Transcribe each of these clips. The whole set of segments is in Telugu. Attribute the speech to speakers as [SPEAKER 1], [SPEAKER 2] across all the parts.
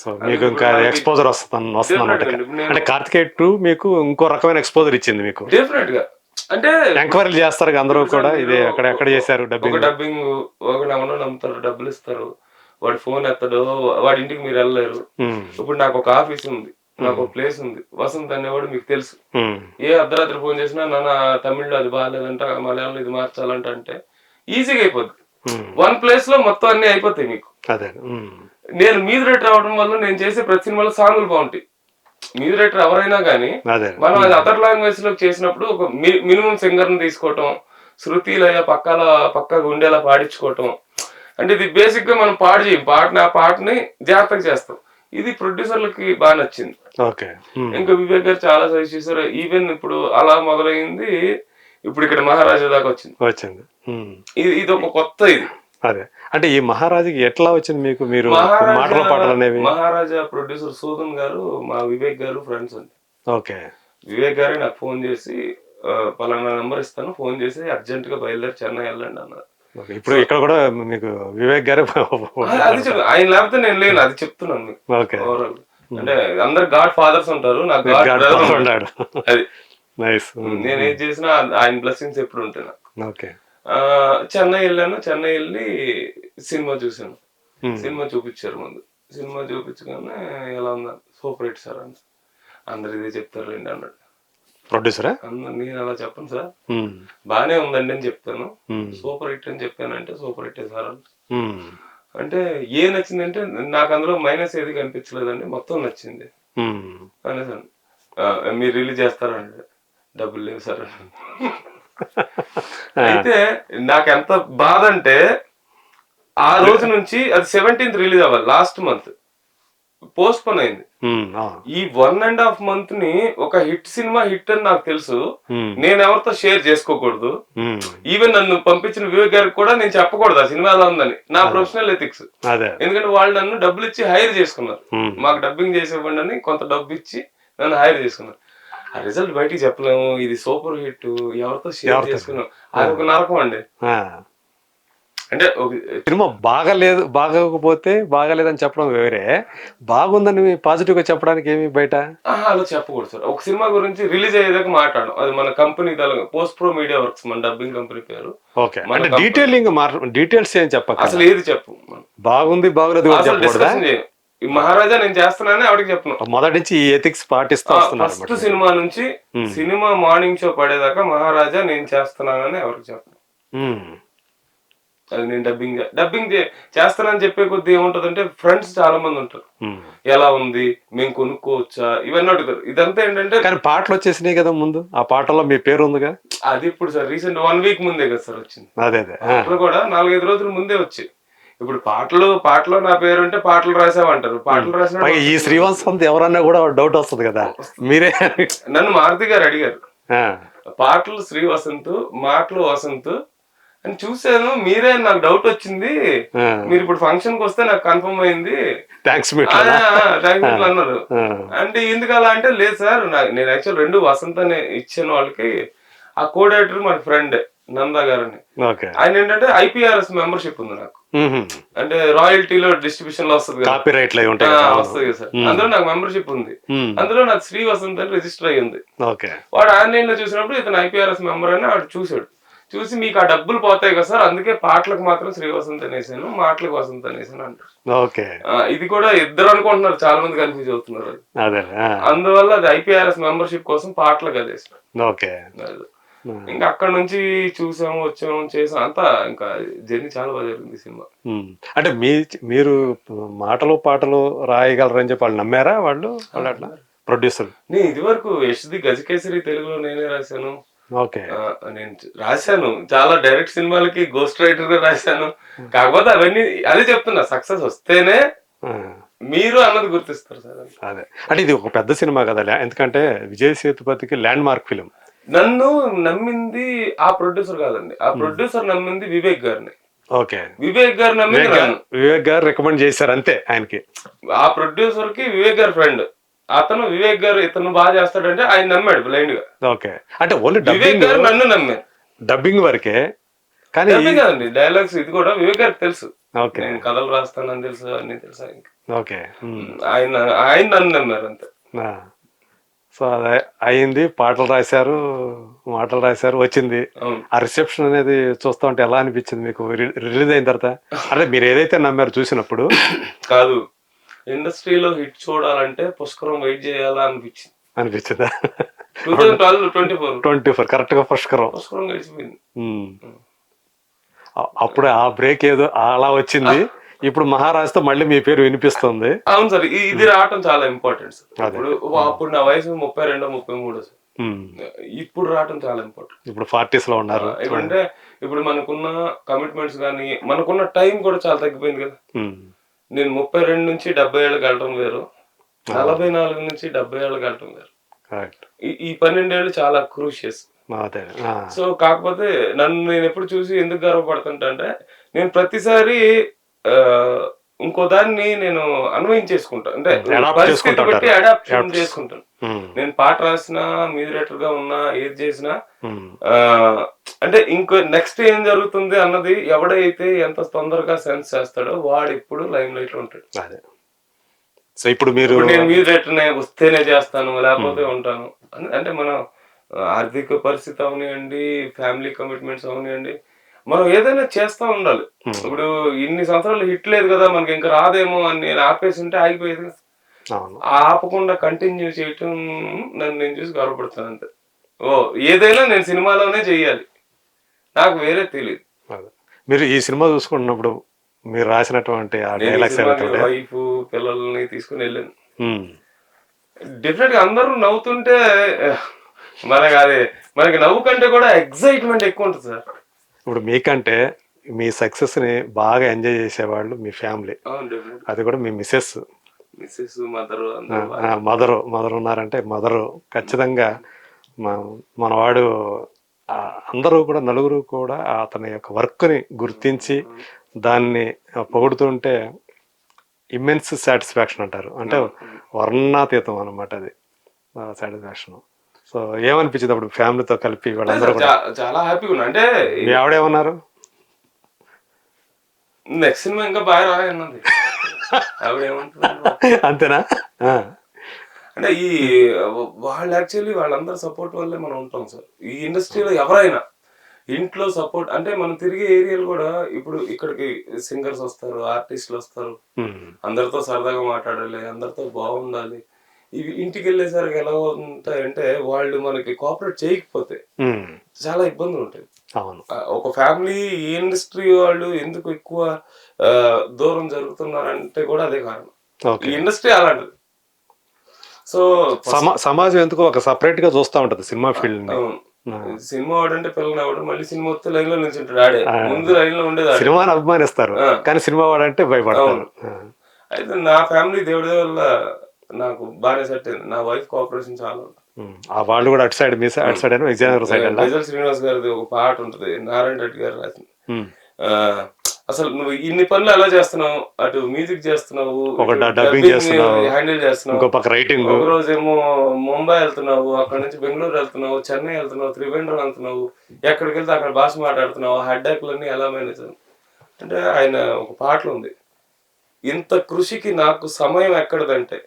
[SPEAKER 1] సో మీకు ఇంకా ఎక్స్పోజర్ వస్తుంది వస్తుంది అంటే కార్తికేయ టూ మీకు ఇంకో రకమైన ఎక్స్పోజర్ ఇచ్చింది మీకు.
[SPEAKER 2] డెఫినెట్గా అంటే
[SPEAKER 1] ఎంక్వైరీలు చేస్తారు అందరూ కూడా. ఇది అక్కడ ఎక్కడ చేశారు డబ్బింగ్
[SPEAKER 2] డబ్బింగ్ నమ్ముతారు డబ్బులు ఇస్తారు. వాడి ఫోన్ ఎత్తడు వాడి ఇంటికి మీరు వెళ్ళలేరు. ఇప్పుడు నాకు ఒక ఆఫీస్ ఉంది. నాకు ఒక ప్లేస్ ఉంది. వసంత్ అనేవాడు మీకు తెలుసు. ఏ అర్ధరాత్రి ఫోన్ చేసినా నాన్న తమిళ్ళో అది బాగాలేదంట మలయాళంలో ఇది మార్చాలంట అంటే ఈజీగా అయిపోద్ది. వన్ ప్లేస్లో మొత్తం అన్ని అయిపోతాయి మీకు.
[SPEAKER 1] అదే.
[SPEAKER 2] నేను మీది రేట్ రావడం వల్ల నేను చేసే ప్రతి సినిమాలో సాంగులు బాగుంటాయి. మీది రేట్ ఎవరైనా కానీ మనం అది అదర్ లాంగ్వేజ్లో చేసినప్పుడు ఒక మినిమం సింగర్ని తీసుకోవటం శృతి లయ పక్కల పక్కగా ఉండేలా పాడించుకోవటం. అంటే ఇది బేసిక్గా మనం పాడు చేయం. పాటని ఆ పాటని జాగ్రత్తగా చేస్తాం. ఇది ప్రొడ్యూసర్లకి బాగా నచ్చింది. ఇంకా వివేక్ గారు చాలా సజెస్ట్ చేశారు. ఈవెన్ ఇప్పుడు అలా మొదలైంది ఇప్పుడు ఇక్కడ మహారాజా దాకా వచ్చింది.
[SPEAKER 1] వచ్చింది.
[SPEAKER 2] ఇది ఇది ఒక కొత్త ఇది.
[SPEAKER 1] అదే. అంటే ఈ మహారాజుకి ఎట్లా వచ్చింది మీకు మీరు మాటల పాటలు అనేవి?
[SPEAKER 2] మహారాజా ప్రొడ్యూసర్ సూదన్ గారు మా వివేక్ గారు ఫ్రెండ్స్ అండి.
[SPEAKER 1] ఓకే.
[SPEAKER 2] వివేక్ గారే నాకు ఫోన్ చేసి పలానా నెంబర్ ఇస్తాను ఫోన్ చేసి అర్జెంట్గా బయలుదేరి చెన్నై వెళ్ళండి అన్నారు.
[SPEAKER 1] ఇప్పుడు ఇక్కడ కూడా మీకు వివేక్ గారే
[SPEAKER 2] అది ఆయన లేకపోతే నేను లేను అది చెప్తున్నాను మీకు.
[SPEAKER 1] ఓకే.
[SPEAKER 2] ఓవరాల్ అంటే అందరు గాడ్ ఫాదర్స్ ఉంటారు నాకు గాడ్ బ్రదర్
[SPEAKER 1] ఫాదర్ ఉన్నాడు.
[SPEAKER 2] అది.
[SPEAKER 1] నైస్
[SPEAKER 2] నేను ఏం చేసినా ఆయన బ్లెస్సింగ్స్ ఎప్పుడు ఉంటాయి నాకు.
[SPEAKER 1] ఓకే.
[SPEAKER 2] చెన్నై వెళ్ళాను. చెన్నై వెళ్ళి సినిమా చూసాను. సినిమా చూపించారు ముందు. సినిమా చూపించగానే ఎలా ఉందా? సూపర్ హిట్ సార్ అని అందరు ఇదే చెప్తారులేండి అన్నాడు.
[SPEAKER 1] ప్రొడ్యూసరా?
[SPEAKER 2] నేను అలా చెప్పను సార్? బానే ఉందండి అని చెప్తాను. సూపర్ హిట్ అని చెప్పానంటే సూపర్ హిట్ సార్ అంటే ఏ నచ్చిందంటే నాకు అందులో మైనస్ ఏది కనిపించలేదండి మొత్తం నచ్చింది. అనేసాను. "ఆ, మీరు రిలీజ్ చేస్తారండి. డబ్బులు లేవు సార్. అయితే నాకు ఎంత బాధ అంటే ఆ రోజు నుంచి అది సెవెంటీన్త్ రిలీజ్ అవ్వాలి లాస్ట్ మంత్. పోస్ట్ పోన్ అయింది ఈ వన్ అండ్ హాఫ్ మంత్ని ఒక హిట్ సినిమా హిట్ అని నాకు తెలుసు. నేను ఎవరితో షేర్ చేసుకోకూడదు. ఈవెన్ నన్ను పంపించిన వివేక్ గారికి కూడా నేను చెప్పకూడదు ఆ సినిమా ఎలా ఉందని. నా ప్రొఫెషనల్ ఎథిక్స్. ఎందుకంటే వాళ్ళు నన్ను డబ్బులు ఇచ్చి హైర్ చేసుకున్నారు. మాకు డబ్బింగ్ చేసి ఇవ్వండి అని కొంత డబ్బు ఇచ్చి నన్ను హైర్ చేసుకున్నారు. ఆ రిజల్ట్ బయటికి చెప్పలేము. ఇది సూపర్ హిట్. ఎవరితో షేర్? చేసుకున్నాం? అది ఒక నరకం అండి. అంటే
[SPEAKER 1] సినిమా బాగలేదు బాగోకపోతే బాగలేదని చెప్పడం వేరే. బాగుందని పాజిటివ్గా చెప్పడానికి ఏమి బయట?
[SPEAKER 2] అలా చెప్పకూడదు సార్. ఒక సినిమా గురించి రిలీజ్ అయ్యేదాకా మాట్లాడడం. అది మన company post pro media works మన డబ్బింగ్ కంపెనీ పేరు.
[SPEAKER 1] ఓకే. అంటే డీటెయిలింగ్ డీటెయిల్స్ ఏం చెప్పక
[SPEAKER 2] అసలు ఏది చెప్పు.
[SPEAKER 1] బాగుంది బాగలేదు
[SPEAKER 2] ఈ మహారాజా నేను చేస్తున్నానని ఆవిడకి చెప్పను.
[SPEAKER 1] మొదటి నుంచి ఈ ఎథిక్స్ పాటిస్తూ
[SPEAKER 2] ఫస్ట్. సినిమా నుంచి సినిమా మార్నింగ్ షో పడేదాకా మహారాజా నేను చేస్తున్నానని ఎవరికి చెప్పను. అది నేను డబ్బింగ్ డబ్బింగ్ చేస్తానని చెప్పే కొద్ది ఏముంటదంటే ఫ్రెండ్స్ చాలా మంది ఉంటారు.
[SPEAKER 1] ఉమ్.
[SPEAKER 2] ఎలా ఉంది? మేము కొనుక్కోవచ్చా? ఇవన్నీ అడుగుతారు ఇదంతా ఏంటంటే
[SPEAKER 1] కానీ పాటలు వచ్చేసినాయి కదా ముందు? ఆ పాటల్లో మీ పేరు ఉందిగా?
[SPEAKER 2] అది ఇప్పుడు సార్ రీసెంట్ వన్ వీక్ ముందే కదా సార్ వచ్చింది.
[SPEAKER 1] అదే అదే.
[SPEAKER 2] పాటలు కూడా నాలుగైదు రోజుల ముందే వచ్చాయి. ఇప్పుడు పాటలు పాటలో నా పేరు ఉంటే పాటలు రాసావంటారు. పాటలు రాసిన
[SPEAKER 1] ఈ శ్రీవంశ్ ఎవరన్నా కూడా డౌట్ వస్తుంది కదా. మీరే
[SPEAKER 2] నన్ను మారుతి గారు అడిగారు. పాటలు శ్రీ వసంత్ మాటలు వసంత్ అని చూశాను. మీరే నాకు డౌట్ వచ్చింది. మీరు ఇప్పుడు ఫంక్షన్కి వస్తే నాకు కన్ఫర్మ్ అయింది.
[SPEAKER 1] థ్యాంక్స్
[SPEAKER 2] అన్నారు. అంటే ఎందుకు అలా అంటే లేదు సార్ నేను యాక్చువల్ రెండు వసంత్ అనే ఇచ్చాను వాళ్ళకి ఆ కోడేటర్ మన ఫ్రెండ్ నందా గారని.
[SPEAKER 1] ఓకే.
[SPEAKER 2] ఆయన ఏంటంటే ఐపీఆర్ఎస్ మెంబర్షిప్ ఉంది నాకు. అంటే రాయల్టీలో డిస్ట్రిబ్యూషన్లో వస్తుంది
[SPEAKER 1] కాపీ రైట్లు అవి ఉంటాయి
[SPEAKER 2] వస్తుంది కదా సార్. అందులో నాకు మెంబర్షిప్ ఉంది. అందులో నాకు శ్రీ వసంత్ అని రిజిస్టర్ అయ్యి ఉంది
[SPEAKER 1] ఓకే.
[SPEAKER 2] వాడు ఆన్లైన్లో చూసినప్పుడు ఇతను ఐపీఆర్ఎస్ మెంబర్ అని వాడు చూసాడు చూసి మీకు ఆ డబ్బులు పోతాయి కదా సార్ అందుకే పాటలకు మాత్రం శ్రీ వసంత్ అనేసాను మాటలకు వసంత్ అనేసాను అంటారు.
[SPEAKER 1] ఓకే.
[SPEAKER 2] ఇది కూడా ఇద్దరు అనుకుంటున్నారు చాలా మంది కన్ఫ్యూజ్ అవుతున్నారు. అందువల్ల అది ఐపీఆర్ఎస్ మెంబర్షిప్ కోసం పాటలకు అది వేసాడు.
[SPEAKER 1] ఓకే.
[SPEAKER 2] ఇంకా అక్కడ నుంచి చూసాము వచ్చాము చేసాం అంతా ఇంకా జర్నీ చాలా బాగా జరిగింది సినిమా.
[SPEAKER 1] ఉమ్. అంటే మీ మీరు మాటలు పాటలు రాయగలరని చెప్పి వాళ్ళు నమ్మారా వాళ్ళు? వాళ్ళు అట్లా? ప్రొడ్యూసర్
[SPEAKER 2] నేను ఇది వరకు యశ్ది గజకేసరి తెలుగులో నేనే రాశాను.
[SPEAKER 1] ఓకే.
[SPEAKER 2] నేను రాశాను. చాలా డైరెక్ట్ సినిమాలకి గోస్ట్ రైటర్గా రాశాను. కాకపోతే అవన్నీ అదే చెప్తున్నా సక్సెస్ వస్తేనే. మీరు అన్నది గుర్తిస్తారు సార్
[SPEAKER 1] అదే. అంటే ఇది ఒక పెద్ద సినిమా కదా ఎందుకంటే విజయ్ సేతుపతికి ల్యాండ్ మార్క్ ఫిలిం.
[SPEAKER 2] నన్ను నమ్మింది ఆ ప్రొడ్యూసర్ కాదండి. ఆ ప్రొడ్యూసర్ నమ్మింది వివేక్ గారిని.
[SPEAKER 1] ఓకే.
[SPEAKER 2] వివేక్ గారు నమ్మింది
[SPEAKER 1] వివేక్ గారు వివేక్ గారు రికమెండ్ చేశారు అంతే ఆయనకి.
[SPEAKER 2] ఆ ప్రొడ్యూసర్కి వివేక్ గారి ఫ్రెండ్ అతను వివేక్ గారు ఇతను బాగా చేస్తాడంటే ఆయన నమ్మాడు బ్లైండ్గా.
[SPEAKER 1] ఓకే. అంటే ఓన్లీ
[SPEAKER 2] వివేక్ గారు నన్ను నమ్మారు
[SPEAKER 1] డబ్బింగ్ వరకే. కానీ
[SPEAKER 2] కదండి డైలాగ్స్ ఇది కూడా వివేక్ గారికి తెలుసు.
[SPEAKER 1] ఓకే.
[SPEAKER 2] నేను కథలు రాస్తానని తెలుసు అన్ని తెలుసా
[SPEAKER 1] ఓకే.
[SPEAKER 2] ఆయన ఆయన నన్ను నమ్మారు అంతే.
[SPEAKER 1] సో అదే అయింది పాటలు రాశారు మాటలు రాశారు వచ్చింది. ఆ రిసెప్షన్ అనేది చూస్తా ఉంటే ఎలా అనిపించింది మీకు? రిలీజ్ అయిన తర్వాత? అంటే మీరు ఏదైతే నమ్మారు చూసినప్పుడు?
[SPEAKER 2] కాదు. ఇండస్ట్రీలో హిట్ చూడాలంటే పుష్కరం వెయిట్ చేయాలా అనిపించింది.
[SPEAKER 1] అనిపించిందా?
[SPEAKER 2] Two thousand twelve twenty four.
[SPEAKER 1] Twenty four కరెక్ట్గా పుష్కరం.
[SPEAKER 2] పుష్కరం గడిచిపోయింది.
[SPEAKER 1] అప్పుడు ఆ బ్రేక్ ఏదో అలా వచ్చింది. ఇప్పుడు మహారాజ్తో మళ్ళీ మీ పేరు వినిపిస్తుంది.
[SPEAKER 2] అవును సార్ ఇది రావటం చాలా ఇంపార్టెంట్ సార్. ఇప్పుడు అప్పుడు నా వయసు ముప్పై రెండో ముప్పై మూడో సార్. ఇప్పుడు రావటం చాలా ఇంపార్టెంట్
[SPEAKER 1] ఇప్పుడు ఫార్టీస్లో ఉన్నారు.
[SPEAKER 2] ఇప్పుడంటే ఇప్పుడు మనకున్న కమిట్మెంట్స్ కానీ మనకున్న టైం కూడా చాలా తగ్గిపోయింది కదా. నేను ముప్పై రెండు నుంచి డెబ్బై ఏళ్ళకి వెళ్ళటం వేరు. నలభై నాలుగు నుంచి డెబ్బై ఏళ్ళకి వెళ్ళటం వేరు.
[SPEAKER 1] కరెక్ట్
[SPEAKER 2] ఈ- ఈ పన్నెండేళ్ళు చాలా క్రూషియస్. సో కాకపోతే నన్ను నేను ఎప్పుడు చూసి ఎందుకు గర్వపడుతుంటా అంటే నేను ప్రతిసారి ఇంకో దాన్ని నేను అన్వయించేసుకుంటా అంటే పరిస్థితి బట్టి. అడాప్ట్. చేసుకుంటాను. నేను పాట రాసినా మ్యూజిరేటర్గా ఉన్నా ఏది చేసినా అంటే ఇంకో నెక్స్ట్ ఏం జరుగుతుంది అన్నది ఎవడైతే ఎంత తొందరగా సెన్స్ చేస్తాడో వాడు ఇప్పుడు లైమ్ లైట్లో ఉంటాడు.
[SPEAKER 1] సో ఇప్పుడు మీరు
[SPEAKER 2] నేను మ్యూజిరేటర్ వస్తేనే చేస్తాను లేకపోతే ఉంటాను. అంటే మనం ఆర్థిక పరిస్థితి అవనివ్వండి ఫ్యామిలీ కమిట్మెంట్స్ అవనివ్వండి మనం ఏదైనా చేస్తా ఉండాలి. ఇప్పుడు ఇన్ని సంవత్సరాలు హిట్ లేదు కదా మనకి ఇంకా రాదేమో అని నేను ఆపేసి ఉంటే ఆగిపోయేది ఆపకుండా కంటిన్యూ చేయటం నన్ను నేను చూసి గర్వపడతాను అంతే. ఓ ఏదైనా నేను సినిమాలోనే చెయ్యాలి నాకు వేరే తెలియదు.
[SPEAKER 1] మీరు ఈ సినిమా చూసుకుంటున్నప్పుడు మీరు రాసినటువంటి ఆ డైలాగ్స్ ఏవైతే
[SPEAKER 2] వైఫ్ పిల్లల్ని తీసుకుని వెళ్ళాను. డెఫినెట్గా అందరూ నవ్వుతుంటే మనకి అదే మనకి నవ్వు కంటే కూడా ఎగ్జైట్మెంట్ ఎక్కువ ఉంటుంది సార్.
[SPEAKER 1] ఇప్పుడు మీకంటే మీ సక్సెస్ని బాగా ఎంజాయ్ చేసేవాళ్ళు మీ ఫ్యామిలీ. అది కూడా మీ missus
[SPEAKER 2] missus mother
[SPEAKER 1] mother mother ఉన్నారంటే మదరు ఖచ్చితంగా మనవాడు అందరూ కూడా నలుగురు కూడా అతని యొక్క వర్క్ని గుర్తించి దాన్ని పొగుడుతుంటే ఇమ్మెన్స్ సాటిస్ఫాక్షన్ అంటారు. అంటే వర్ణాతీతం అనమాట అది. సాటిస్ఫాక్షన్ సో ఏమనిపించింది అప్పుడు ఫ్యామిలీతో కలిపి వాళ్ళందరూ కూడా?
[SPEAKER 2] చాలా హ్యాపీగా ఉన్నా. అంటే
[SPEAKER 1] మీ ఆవిడేమన్నారు
[SPEAKER 2] నెక్స్ట్ సినిమా ఇంకా బాగా రాయన్నది ఆవిడ
[SPEAKER 1] అంతేనా?
[SPEAKER 2] అంటే ఈ వాళ్ళు యాక్చువల్లీ వాళ్ళందరి సపోర్ట్ వల్లే మనం ఉంటాం సార్. ఈ ఇండస్ట్రీలో ఎవరైనా ఇంట్లో సపోర్ట్ అంటే మనం తిరిగే ఏరియాలు కూడా ఇప్పుడు ఇక్కడికి సింగర్స్ వస్తారు ఆర్టిస్టులు వస్తారు. అందరితో సరదాగా మాట్లాడాలి అందరితో బాగుండాలి. ఇంటికి వెళ్ళేసరికి ఎలా ఉంటాయంటే వాళ్ళు మనకి కోఆపరేట్ చేయకపోతే చాలా ఇబ్బందులు ఉంటాయి.
[SPEAKER 1] అవును.
[SPEAKER 2] ఒక ఫ్యామిలీ ఈ ఇండస్ట్రీ వాళ్ళు ఎందుకు ఎక్కువ దూరం జరుగుతున్నారంటే కూడా అదే కారణం. ఈ ఇండస్ట్రీ అలాంటిది. సో
[SPEAKER 1] సమా సమాజం ఎందుకో ఒక సపరేట్గా చూస్తూ ఉంటది సినిమా ఫీల్డ్.
[SPEAKER 2] సినిమా వాడంటే పిల్లలు అవడం మళ్ళీ సినిమా వస్తే లైన్లో నిల్చుంటాడు ఆడే. ముందు లైన్లో ఉండేది
[SPEAKER 1] సినిమాని అభిమానిస్తారు. కానీ సినిమా వాడంటే భయపడతారు.
[SPEAKER 2] అయితే నా ఫ్యామిలీ దేవుడి వల్ల నాకు బాగానే సెట్ అయింది. నా వైఫ్ కోఆపరేషన్ చాలా
[SPEAKER 1] ఆ వాళ్ళు కూడా అటు సైడ్ మీ అటు సైడ్ విజయనగరం సైడ్
[SPEAKER 2] శ్రీనివాస్ గారిది ఒక పాట ఉంటది. నారాయణ రెడ్డి గారు రాసింది అసలు నువ్వు ఇన్ని పనులు ఎలా చేస్తున్నావు? అటు మ్యూజిక్ చేస్తున్నావు
[SPEAKER 1] dubbing చేస్తున్నావు.
[SPEAKER 2] హ్యాండిల్ చేస్తున్నావు.
[SPEAKER 1] రైటింగ్
[SPEAKER 2] ఒక రోజేమో ముంబై వెళ్తున్నావు అక్కడ నుంచి బెంగళూరు వెళ్తున్నావు చెన్నై వెళ్తున్నావు త్రివేంద్రం వెళ్తున్నావు ఎక్కడికి వెళ్తే అక్కడ భాష మాట్లాడుతున్నావు హెడ్డాక్లన్నీ ఎలా మేనేజ్ అంటే ఆయన ఒక పాటలు ఉంది. ఇంత కృషికి నాకు సమయం ఎక్కడదంటే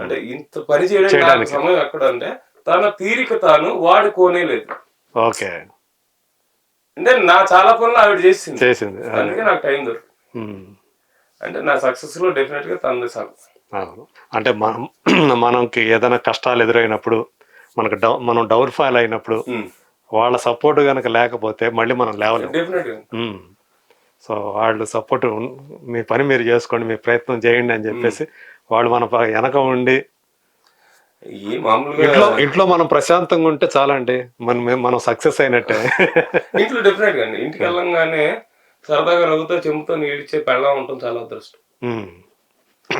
[SPEAKER 2] అంటే ఇంత పని చేయడానికి నాకు సమయం ఎక్కడంటే తన తీరిక తాను వాడుకోనే లేదు
[SPEAKER 1] ఓకే.
[SPEAKER 2] అంటే నా చాలా పనులు ఆవిడ చేసింది.
[SPEAKER 1] చేసింది.
[SPEAKER 2] అందుకే నాకు టైం దొరుకుతుంది అంటే నా సక్సెస్లో డెఫినెట్గా తనది
[SPEAKER 1] అవును. అంటే మనం మనకి ఏదైనా కష్టాలు ఎదురైనప్పుడు మనకు డౌ మనం డౌన్ ఫాల్ అయినప్పుడు వాళ్ళ సపోర్ట్ కనుక లేకపోతే మళ్ళీ మనం లేవలేము. సో వాళ్ళు సపోర్ట్ మీ పని మీరు చేసుకోండి మీ ప్రయత్నం చేయండి అని చెప్పేసి వాళ్ళు మన వెనక ఉండి. ఇంట్లో ఇంట్లో మనం ప్రశాంతంగా ఉంటే చాలా అండి మనం మనం సక్సెస్ అయినట్టే.
[SPEAKER 2] ఇంట్లో డెఫినెట్గా అండి. ఇంటికి వెళ్ళంగానే సరదాగా నవ్వుతో చెంపుతో నీడిచ్చే పెళ్ళం ఉంటుంది చాలా అదృష్టం.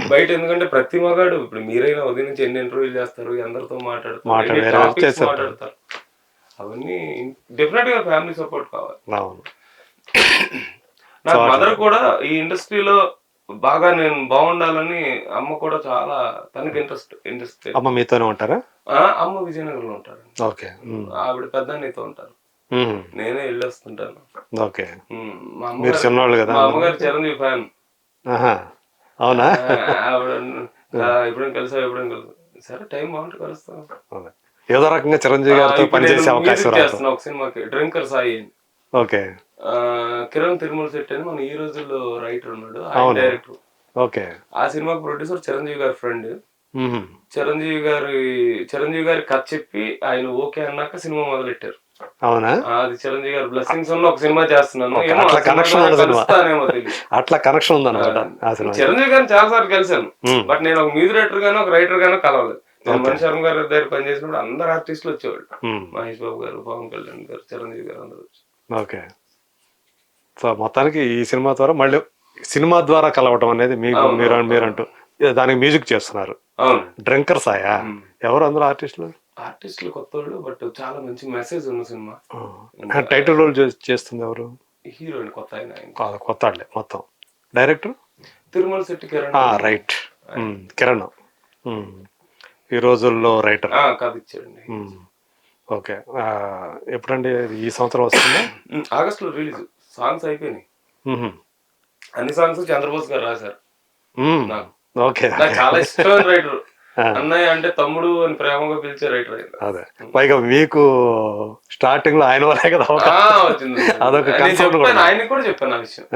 [SPEAKER 2] బయట ఎందుకంటే ప్రతి మగాడు ఇప్పుడు మీరైనా ఉదయం నుంచి ఎన్ని ఇంటర్వ్యూలు చేస్తారు అందరితో మాట్లాడతారు. మాట్లాడతారు. అవన్నీ డెఫినెట్గా ఫ్యామిలీ సపోర్ట్ కావాలి. నాకు మదర్ కూడా ఈ ఇండస్ట్రీలో బాగా నేను బాగుండాలని అమ్మ కూడా చాలా తనకి ఇంట్రెస్ట్ ఇంట్రెస్ట్
[SPEAKER 1] అమ్మ మీతోనే ఉంటారా?
[SPEAKER 2] అమ్మ విజయనగరంలో ఉంటారు
[SPEAKER 1] ఓకే. ఉమ్.
[SPEAKER 2] ఆవిడ పెద్ద నీతో ఉంటారు.
[SPEAKER 1] మ్మ్.
[SPEAKER 2] నేనే వెళ్ళి వస్తుంటాను
[SPEAKER 1] ఓకే
[SPEAKER 2] మా
[SPEAKER 1] మీరు
[SPEAKER 2] అమ్మగారు
[SPEAKER 1] చిన్నవాళ్ళు కదా
[SPEAKER 2] మా అమ్మగారు చిరంజీవి ఫ్యాన్.
[SPEAKER 1] ఆహా. అవునా?
[SPEAKER 2] ఆవిడ ఎప్పుడైనా కలిసా ఎప్పుడైనా కలిసా? సరే టైం బాగుంటే కలుస్తాం.
[SPEAKER 1] ఏదో రకంగా చిరంజీవి గారితో పనిచేసే అవకాశం
[SPEAKER 2] ఒక సినిమాకి. డ్రింకర్ సాయి అని.
[SPEAKER 1] ఓకే.
[SPEAKER 2] కిరణ్ తిరుమల శెట్టి అని మన ఈ రోజుల్లో రైటర్ ఉన్నాడు. ఆయన. Director
[SPEAKER 1] okay.
[SPEAKER 2] ఆ సినిమాకి ప్రొడ్యూసర్ చిరంజీవి గారి ఫ్రెండ్. చిరంజీవి గారి చిరంజీవి గారి కథ చెప్పి ఆయన ఓకే అన్నాక సినిమా మొదలెట్టారు.
[SPEAKER 1] అవునా?
[SPEAKER 2] అది చిరంజీవి గారి బ్లెస్సింగ్స్ ఉన్న ఒక సినిమా చేస్తున్నాను.
[SPEAKER 1] అట్లా
[SPEAKER 2] సినిమా.
[SPEAKER 1] సినిమా.
[SPEAKER 2] తెలియదు
[SPEAKER 1] అట్లా కనెక్షన్ ఉందన్నమాట సినిమా.
[SPEAKER 2] చిరంజీవి గారిని చాలా సార్లు కలిశాను. బట్ నేను ఒక మ్యూజిక్ డైరెక్టర్ గాను ఒక రైటర్ గాను కలవలేదు. నేను మణి శర్మ గారి దగ్గర పనిచేసినప్పుడు అందరు ఆర్టిస్టులు వచ్చేవాళ్ళు. మహేష్ బాబు గారు పవన్ కళ్యాణ్ గారు చిరంజీవి గారు అందరూ వచ్చి.
[SPEAKER 1] ఓకే. సో మొత్తానికి ఈ సినిమా ద్వారా మళ్ళీ సినిమా ద్వారా కలవటం అనేది మీకు మీరు. మీరంటూ దానికి మ్యూజిక్ చేస్తున్నారు.
[SPEAKER 2] అవును.
[SPEAKER 1] డ్రింకర్ సాయా?
[SPEAKER 2] మ్మ్.
[SPEAKER 1] ఎవరు అందులో ఆర్టిస్టులు?
[SPEAKER 2] ఆర్టిస్టులు కొత్త వాళ్ళు బట్ చాలా మంచి మెసేజ్ ఉన్న సినిమా.
[SPEAKER 1] టైటిల్ రోల్ చేస్తుంది ఎవరు?
[SPEAKER 2] హీరోయిన్ కొత్త ఆయన.
[SPEAKER 1] కొత్త వాళ్ళే మొత్తం. డైరెక్టర్?
[SPEAKER 2] తిరుమల శెట్టి కిరణ్.
[SPEAKER 1] రైట్. కిరణ్. ఈ రోజుల్లో రైటర్.
[SPEAKER 2] కథ ఇచ్చాడండి.
[SPEAKER 1] ఓకే. ఎప్పుడండి ఈ సంవత్సరం వస్తుందా?
[SPEAKER 2] ఆగస్ట్లో రిలీజ్. సాంగ్స్ అయిపోయినాయి. అన్ని సాంగ్స్ చంద్రబోస్ గారు రాశారు. నాకు.
[SPEAKER 1] ఓకే.
[SPEAKER 2] నాకు చాలా ఇష్టమైన రైటర్. అన్నయ్య అంటే తమ్ముడు అని ప్రేమగా పిలిచే రైటర్ ఆయన.
[SPEAKER 1] అదే. పైగా మీకు స్టార్టింగ్లో ఆయన వల్లే కదా అదొక
[SPEAKER 2] చెప్పాను
[SPEAKER 1] కూడా.
[SPEAKER 2] చెప్పాను ఆ విషయం.